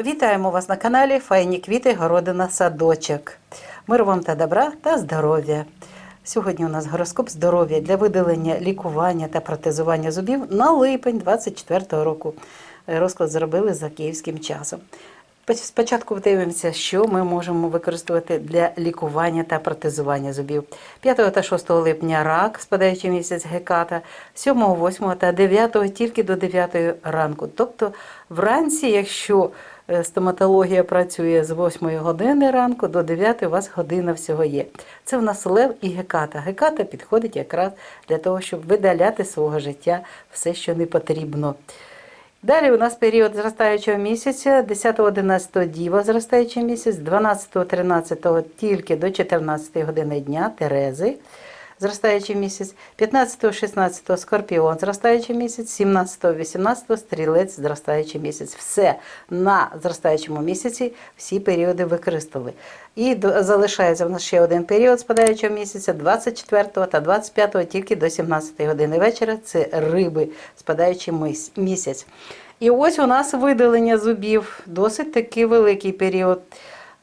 Вітаємо вас на каналі Файні квіти, городина, садочок. Миру вам та добра та здоров'я. Сьогодні у нас гороскоп здоров'я для видалення, лікування та протезування зубів на липень 24 року. Розклад зробили за київським часом. Спочатку дивимося, що ми можемо використовувати для лікування та протезування зубів. 5 та 6 липня рак, спадаючий місяць геката, 7, 8 та 9 тільки до 9 ранку. Тобто вранці, якщо стоматологія працює з 8 години ранку до 9 у вас година всього є. Це в нас лев і геката. Геката підходить якраз для того, щоб видаляти з свого життя все, що не потрібно. Далі у нас період зростаючого місяця, 10-11 діва зростаючий місяць, 12-13 тільки до 14 години дня Терези зростаючий місяць, 15-16 скорпіон зростаючий місяць, 17-18 стрілець зростаючий місяць. Все на зростаючому місяці всі періоди використали. І до- залишається в нас ще один період спадаючого місяця, 24 та 25 тільки до 17 години вечора. Це риби, спадаючий місяць. І ось у нас видалення зубів, досить такий великий період.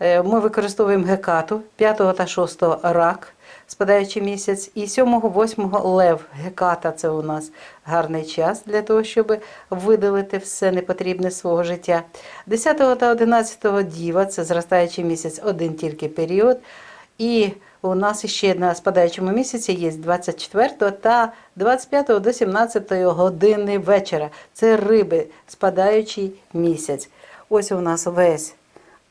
Е, Ми використовуємо гекату 5 та 6 рак, спадаючий місяць, і 7-8 лев. Геката це у нас гарний час для того, щоб видалити все непотрібне свого життя. 10 та 11 діва це зростаючий місяць, один тільки період. І у нас ще на спадаючому місяці є 24 та 25 до 17 години вечора. Це риби, спадаючий місяць. Ось у нас весь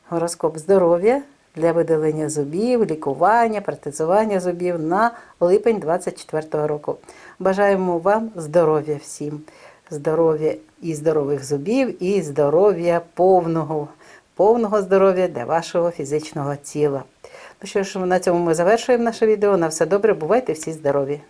гороскоп здоров'я для видалення зубів, лікування, протезування зубів на липень 24 року. Бажаємо вам здоров'я всім, здоров'я і здорових зубів, і здоров'я повного, повного здоров'я для вашого фізичного тіла. Ну що ж, на цьому ми завершуємо наше відео. На все добре, бувайте всі здорові!